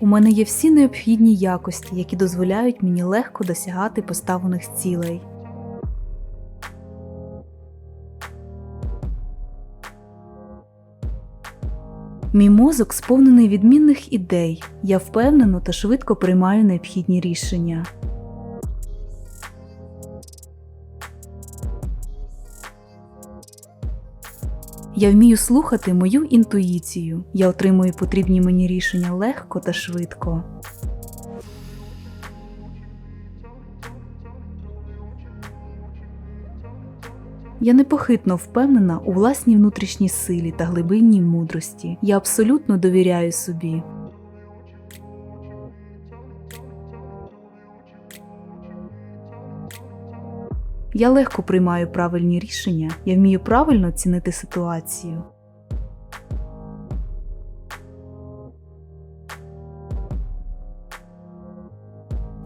У мене є всі необхідні якості, які дозволяють мені легко досягати поставлених цілей. Мій мозок сповнений відмінних ідей. Я впевнено та швидко приймаю необхідні рішення. Я вмію слухати мою інтуїцію. Я отримую потрібні мені рішення легко та швидко. Я непохитно впевнена у власній внутрішній силі та глибинній мудрості. Я абсолютно довіряю собі. Я легко приймаю правильні рішення, я вмію правильно оцінити ситуацію.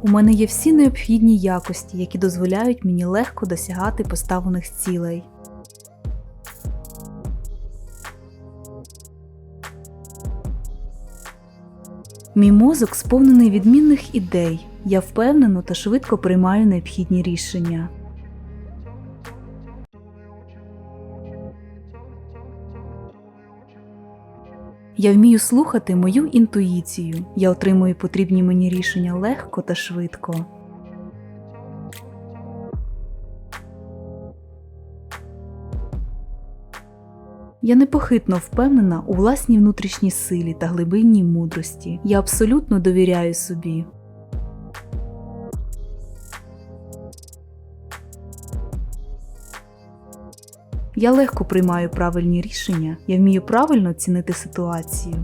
У мене є всі необхідні якості, які дозволяють мені легко досягати поставлених цілей. Мій мозок сповнений відмінних ідей. Я впевнено та швидко приймаю необхідні рішення. Я вмію слухати мою інтуїцію. Я отримую потрібні мені рішення легко та швидко. Я непохитно впевнена у власній внутрішній силі та глибинній мудрості. Я абсолютно довіряю собі. Я легко приймаю правильні рішення, я вмію правильно оцінити ситуацію.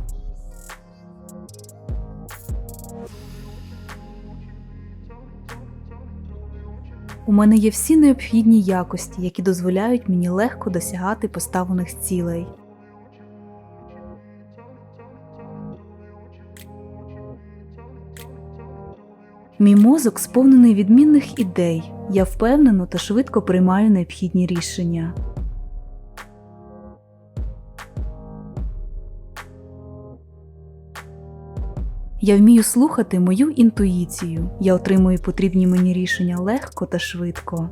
У мене є всі необхідні якості, які дозволяють мені легко досягати поставлених цілей. Мій мозок сповнений відмінних ідей. Я впевнено та швидко приймаю необхідні рішення. Я вмію слухати мою інтуїцію. Я отримую потрібні мені рішення легко та швидко.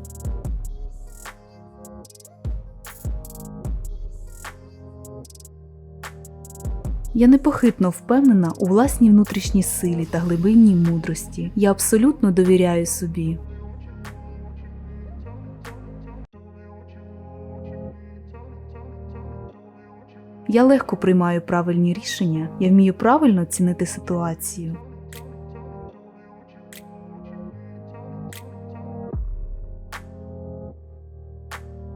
Я непохитно впевнена у власній внутрішній силі та глибинній мудрості. Я абсолютно довіряю собі. Я легко приймаю правильні рішення, я вмію правильно оцінити ситуацію.